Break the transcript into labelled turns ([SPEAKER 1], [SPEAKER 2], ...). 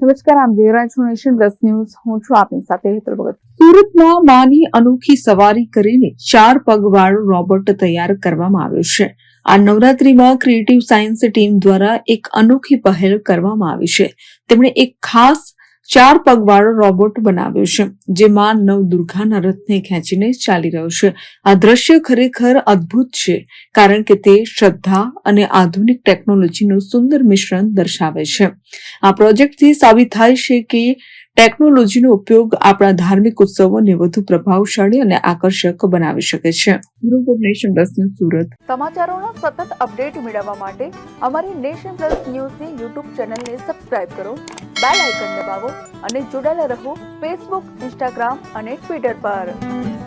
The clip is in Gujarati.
[SPEAKER 1] નમસ્કાર, આમ દેવરાજ નેશન પ્લસ ન્યૂઝ. હું છું આપની સાથે હેતલ ભગત.
[SPEAKER 2] સુરતમાં માની અનોખી સવારી કરીને ચાર પગવાળો રોબોટ તૈયાર કરવામાં આવ્યો છે. આ નવરાત્રીમાં ક્રિએટિવ સાયન્સ ટીમ દ્વારા એક અનોખી પહેલ કરવામાં આવી છે. તેમણે એક ખાસ ચાર પગવાળો રોબોટ બનાવ્યો છે જે માં નવ દુર્ગાના રથને ખેંચીને ચાલી રહ્યો છે. આ દ્રશ્ય ખરેખર અદ્ભુત છે, કારણ કે તે શ્રદ્ધા અને આધુનિક ટેકનોલોજીનું સુંદર મિશ્રણ દર્શાવે છે. આ પ્રોજેક્ટથી સાબિત થાય છે કે ટેકનોલોજીનો ઉપયોગ આપણા ધાર્મિક ઉત્સવોને વધુ પ્રભાવશાળી અને આકર્ષક બનાવી શકે છે. Group of Nation Plus News Surat.
[SPEAKER 1] સમાચારોના સતત અપડેટ મેળવવા માટે અમારી નેશન પ્લસ ન્યૂઝની યુટ્યુબ ચેનલને સબસ્ક્રાઇબ કરો બેલ આઇકન દબાવો અને જોડાયેલા રહો ફેસબુક ઇન્સ્ટાગ્રામ અને ટ્વિટર પર.